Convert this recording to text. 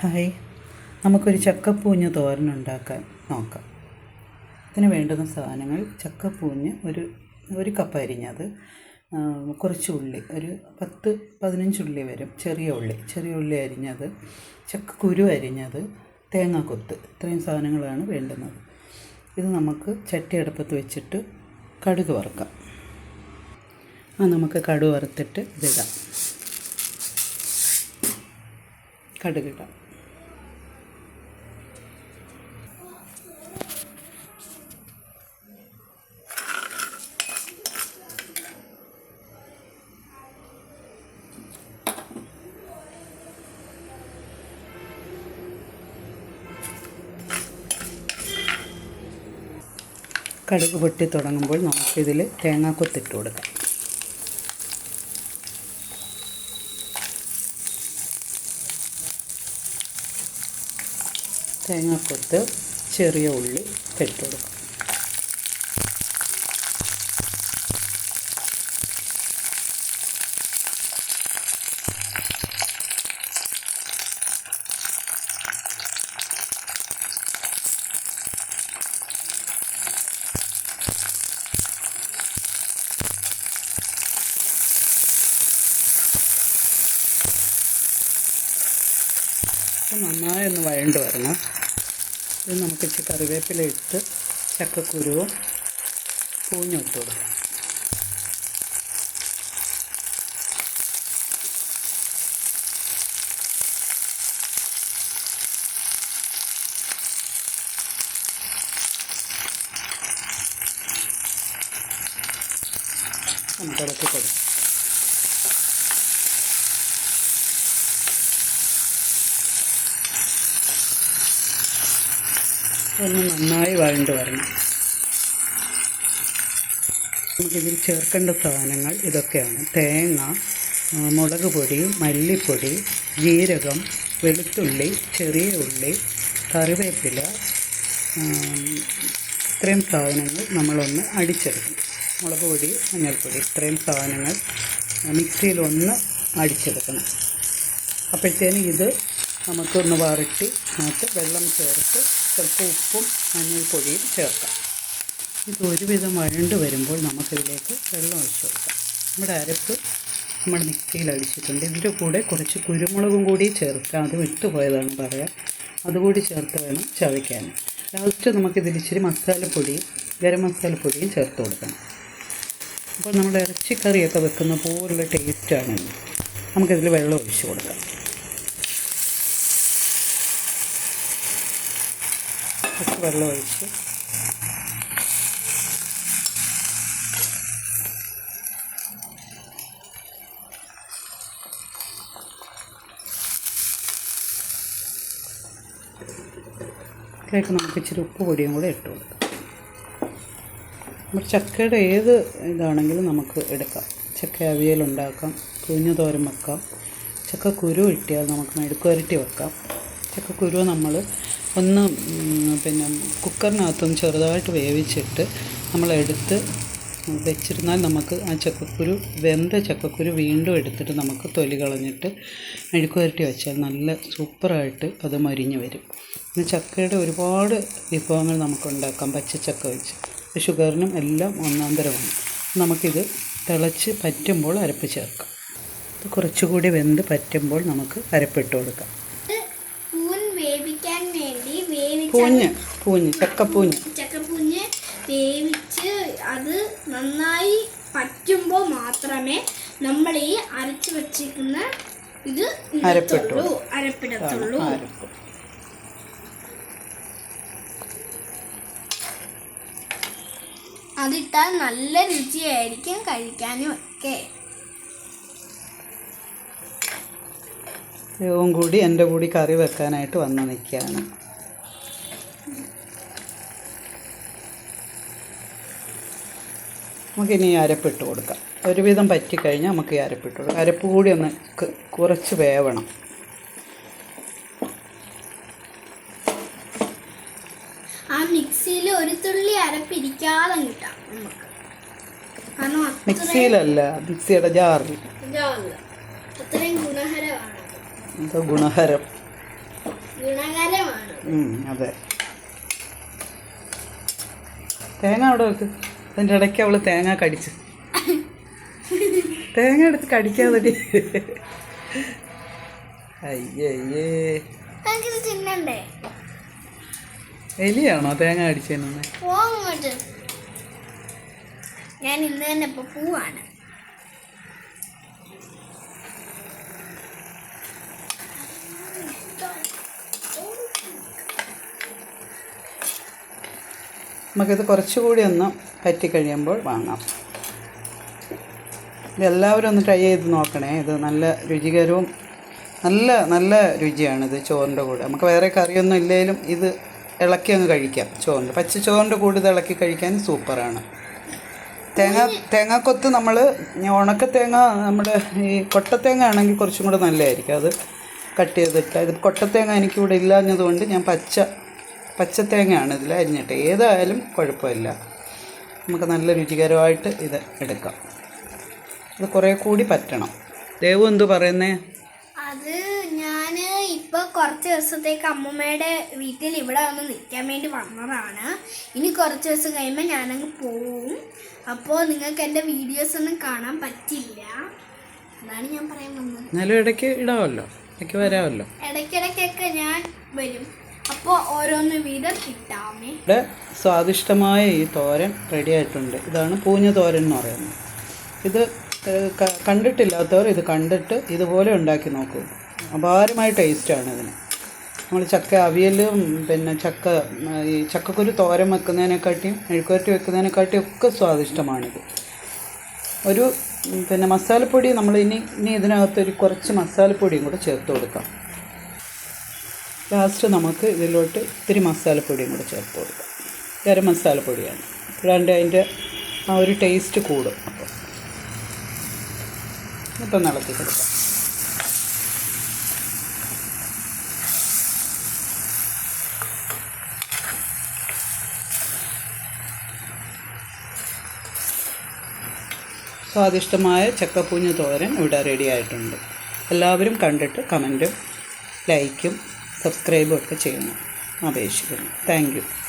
Hi. നമുക്കൊരു ചക്കപ്പൂഞ്ഞ് തോരൻ ഉണ്ടാക്കാൻ നോക്കാം. ഇതിന് വേണ്ടുന്ന സാധനങ്ങൾ ചക്കപ്പൂഞ്ഞ് ഒരു ഒരു കപ്പ് അരിഞ്ഞത് കുറച്ച് ഉള്ളി ഒരു പത്ത് പതിനഞ്ച് ഉള്ളി വരും ചെറിയ ഉള്ളി ചെറിയ ഉള്ളി അരിഞ്ഞത് ചക്കക്കുരു അരിഞ്ഞത് തേങ്ങാക്കൊത്ത് ഇത്രയും സാധനങ്ങളാണ് വേണ്ടുന്നത്. ഇത് നമുക്ക് ചട്ടി അടുപ്പത്ത് വെച്ചിട്ട് കടുക് വറുക്കാം. ആ നമുക്ക് കടുക് വറുത്തിട്ട് ഇതിടാം. കടുകിടാം കടുക് പൊട്ടി തുടങ്ങുമ്പോൾ നമുക്കിതിൽ തേങ്ങാക്കൊത്തിട്ട് കൊടുക്കാം. തേങ്ങാക്കൊത്ത് ചെറിയ ഉള്ളി ഇട്ട് കൊടുക്കാം. ഇത് നന്നായി ഒന്ന് വഴണ്ട് വരണം. ഇത് നമുക്ക് ഇച്ചിരി കറിവേപ്പില ഇട്ട് ചക്കക്കുരുവും പൂഞ്ഞും ഇട്ട് കൊടുക്കാം. നമുക്ക് ഇളക്കി കൊടുക്കാം. ഒന്ന് നന്നായി വഴണ്ട് വരണം. നമുക്കിതിൽ ചേർക്കേണ്ട സാധനങ്ങൾ ഇതൊക്കെയാണ്. തേങ്ങ മുളക് പൊടി മല്ലിപ്പൊടി ജീരകം വെളുത്തുള്ളി ചെറിയ ഉള്ളി കറിവേപ്പില ഇത്രയും സാധനങ്ങൾ നമ്മളൊന്ന് അടിച്ചെടുക്കും. മുളക് പൊടി മഞ്ഞൾപ്പൊടി ഇത്രയും സാധനങ്ങൾ മിക്സിയിലൊന്ന് അടിച്ചെടുക്കണം. അപ്പോഴത്തേന് ഇത് നമുക്കൊന്ന് വരട്ടി അതിനകത്ത് വെള്ളം ചേർത്ത് ചിലപ്പോൾ ഉപ്പും മഞ്ഞൾപ്പൊടിയും ചേർക്കാം. ഇത് ഒരുവിധം വഴണ്ട് വരുമ്പോൾ നമുക്കിതിലേക്ക് വെള്ളം ഒഴിച്ച് കൊടുക്കാം. നമ്മുടെ അരപ്പ് നമ്മൾ മിക്സിയിൽ അടിച്ചിട്ടുണ്ട്. ഇതിന്റെ കൂടെ കുറച്ച് കുരുമുളകും കൂടി ചേർക്കാം. അത് വിട്ടുപോയതാണ് പറയാം. അതുകൂടി ചേർത്ത് വേണം ചവയ്ക്കാൻ ലാസ്റ്റ് നമുക്കിതിൽ ഇച്ചിരി മസാലപ്പൊടിയും ഗരം മസാലപ്പൊടിയും ചേർത്ത് കൊടുക്കണം. അപ്പോൾ നമ്മുടെ ഇറച്ചിക്കറിയൊക്കെ വെക്കുന്ന പോലുള്ള ടേസ്റ്റാണ്. നമുക്കിതിൽ വെള്ളം ഒഴിച്ച് കൊടുക്കാം. കുറച്ച് വെള്ളം ഒഴിച്ച്. ഇതിലേക്ക് നമുക്ക് ഇച്ചിരി ഉപ്പ് പൊടിയും കൂടെ ഇട്ട് കൊടുക്കാം. നമ്മൾ ചക്കയുടെ ഏത് ഇതാണെങ്കിലും നമുക്ക് എടുക്കാം. ചക്ക അവിയൽ ഉണ്ടാക്കാം കുഞ്ഞു തോരം വെക്കാം. ചക്ക കുരു കിട്ടിയാൽ നമുക്ക് മെഴുക്കുവരട്ടി വെക്കാം. ചക്ക കുരു നമ്മൾ ഒന്ന് പിന്നെ കുക്കറിനകത്തൊന്ന് ചെറുതായിട്ട് വേവിച്ചിട്ട് നമ്മളെടുത്ത് വെച്ചിരുന്നാൽ നമുക്ക് ആ ചക്കക്കുരു വെന്ത ചക്കക്കുരു വീണ്ടും എടുത്തിട്ട് നമുക്ക് തൊലി കളഞ്ഞിട്ട് മെഴുക്കുവരട്ടി വെച്ചാൽ നല്ല സൂപ്പറായിട്ട് അത് മരിഞ്ഞ് വരും. പിന്നെ ചക്കയുടെ ഒരുപാട് വിഭവങ്ങൾ നമുക്കുണ്ടാക്കാം പച്ചച്ചക്ക വെച്ച്. ഷുഗറിനും എല്ലാം ഒന്നാന്തരമാണ്. നമുക്കിത് തിളച്ച് പറ്റുമ്പോൾ അരപ്പ് ചേർക്കാം. കുറച്ചുകൂടി വെന്ത് പറ്റുമ്പോൾ നമുക്ക് അരപ്പിട്ട് കൊടുക്കാം. വേണ്ടി പൂഞ്ഞ് പൂഞ്ഞ് ചക്കപ്പൂഞ്ഞ്. ചക്കപ്പൂഞ്ഞ് വേവിച്ച് അത് നന്നായി പറ്റുമ്പോൾ മാത്രമേ നമ്മൾ ഈ അരച്ചു വെച്ചിരിക്കുന്ന ഇത് അരപ്പിട്ടു. ഇടത്തുള്ളൂ അരപ്പിടത്തുള്ളൂ. അരപ്പ്. അതിട്ടാൽ നല്ല രുചിയായിരിക്കും കഴിക്കാനും ഒക്കെ. ദൈവവും കൂടി എന്റെ കൂടി കറി വെക്കാനായിട്ട് വന്ന് നിൽക്കുകയാണ്. നമുക്കിനി ഇനി അരപ്പിട്ട് കൊടുക്കാം. ഒരുവിധം പറ്റിക്കഴിഞ്ഞാൽ നമുക്ക് ഈ അരപ്പിട്ട് കൊടുക്കാം. അരപ്പ് കൂടി ഒന്ന് കുറച്ച് വേവണം. ആ മിക്സിയിൽ ഒരു തുള്ളി അരപ്പിരിക്കാതെ കിട്ടാം നമുക്ക്. കാരണം അത്രയും മിക്സിയിലല്ല മിക്സിയുടെ ജാറിൽ. എന്തോ ഗുണഹരം. അതെ. തേങ്ങ അവിടെ വെക്ക്. അതിന്റെ ഇടയ്ക്ക് അവൾ തേങ്ങ കടിച്ചു. തേങ്ങ എടുത്ത് കടിക്കാതെ അയ്യേ എലിയാണോ തേങ്ങ കടിച്ചതെന്നെ ഞാൻ ഇന്ന് തന്നെ ഇപ്പൊ പോവാണ്. നമുക്കിത് കുറച്ചുകൂടി ഒന്ന് പറ്റി കഴിയുമ്പോൾ വാങ്ങാം. ഇതെല്ലാവരും ഒന്ന് ട്രൈ ചെയ്ത് നോക്കണേ. ഇത് നല്ല രുചികരവും നല്ല നല്ല രുചിയാണിത് ചോറിന്റെ കൂടെ. നമുക്ക് വേറെ കറിയൊന്നും ഇല്ലെങ്കിലും ഇത് ഇളക്കി അങ്ങ് കഴിക്കാം ചോറിന്റെ. പച്ച ചോറിന്റെ കൂടെ ഇത് ഇളക്കി കഴിക്കാൻ സൂപ്പറാണ്. തേങ്ങ തേങ്ങാക്കൊത്ത് നമ്മൾ ഉണക്ക തേങ്ങ നമ്മുടെ ഈ കൊട്ടത്തേങ്ങ ആണെങ്കിൽ കുറച്ചും കൂടെ നല്ലതായിരിക്കും. അത് കട്ട് ചെയ്തിട്ട്. ഇത് കൊട്ടത്തേങ്ങ എനിക്കിവിടെ ഇല്ലാഞ്ഞതുകൊണ്ട് ഞാൻ പച്ച പച്ചത്തേങ്ങയാണ് ഇതിൽ അരിഞ്ഞിട്ട്. ഏതായാലും കുഴപ്പമില്ല. നമുക്ക് നല്ല രുചികരമായിട്ട് ഇത് എടുക്കാം. അത് കുറേ കൂടി പറ്റണം. ദേവു എന്തു പറയുന്നേ? അത് ഞാൻ ഇപ്പൊ കുറച്ച് ദിവസത്തേക്ക് അമ്മമ്മയുടെ വീട്ടിൽ ഇവിടെ വന്ന് നിൽക്കാൻ വേണ്ടി വന്നതാണ്. ഇനി കുറച്ച് ദിവസം കഴിയുമ്പോൾ ഞാനങ്ങ് പോവും. അപ്പോൾ നിങ്ങൾക്ക് എന്റെ വീഡിയോസ് ഒന്നും കാണാൻ പറ്റില്ല. അതാണ് ഞാൻ പറയാൻ വന്നത്. എന്നാലും ഇടയ്ക്ക് ഇടാമല്ലോ. ഇടയ്ക്ക് വരാമല്ലോ. ഇടയ്ക്കിടയ്ക്കൊക്കെ ഞാൻ വരും. അപ്പോൾ ഓരോന്ന് വീതം ഇട്ടാമേ. ഇവിടെ സ്വാദിഷ്ടമായ ഈ തോരൻ റെഡി ആയിട്ടുണ്ട്. ഇതാണ് പൂഞ്ഞ തോരൻ എന്ന് പറയുന്നത്. ഇത് കണ്ടിട്ടില്ലാത്തവർ ഇത് കണ്ടിട്ട് ഇതുപോലെ ഉണ്ടാക്കി നോക്കൂ. അപാരമായ ടേസ്റ്റാണ് ഇതിന്. നമ്മൾ ചക്ക അവിയലും പിന്നെ ചക്ക ഈ ചക്കക്കുരു തോരൻ വെക്കുന്നതിനെക്കാട്ടിയും മെഴുക്കുവരട്ടി വെക്കുന്നതിനെക്കാട്ടിയും ഒക്കെ സ്വാദിഷ്ടമാണിത്. ഒരു പിന്നെ മസാലപ്പൊടി നമ്മൾ ഇനി ഇനി ഇതിനകത്ത് ഒരു കുറച്ച് മസാലപ്പൊടിയും കൂടെ ചേർത്ത് കൊടുക്കാം. ലാസ്റ്റ് നമുക്ക് ഇതിലോട്ട് ഇത്തിരി മസാലപ്പൊടിയും കൂടെ ചേർത്ത് കൊടുക്കാം. ഗരം മസാലപ്പൊടിയാണ്. അപ്പോഴാണ്ട് അതിന്റെ ആ ഒരു ടേസ്റ്റ് കൂടും അപ്പോൾ. ഇപ്പം ഇളക്കി കൊടുക്കാം. സ്വാദിഷ്ടമായ ചക്കപ്പൂഞ്ഞ് തോരൻ ഇവിടെ റെഡി ആയിട്ടുണ്ട്. എല്ലാവരും കണ്ടിട്ട് കമന്റും ലൈക്കും സബ്സ്ക്രൈബും ഒക്കെ ചെയ്യണം അപേക്ഷിക്കുന്നു. താങ്ക്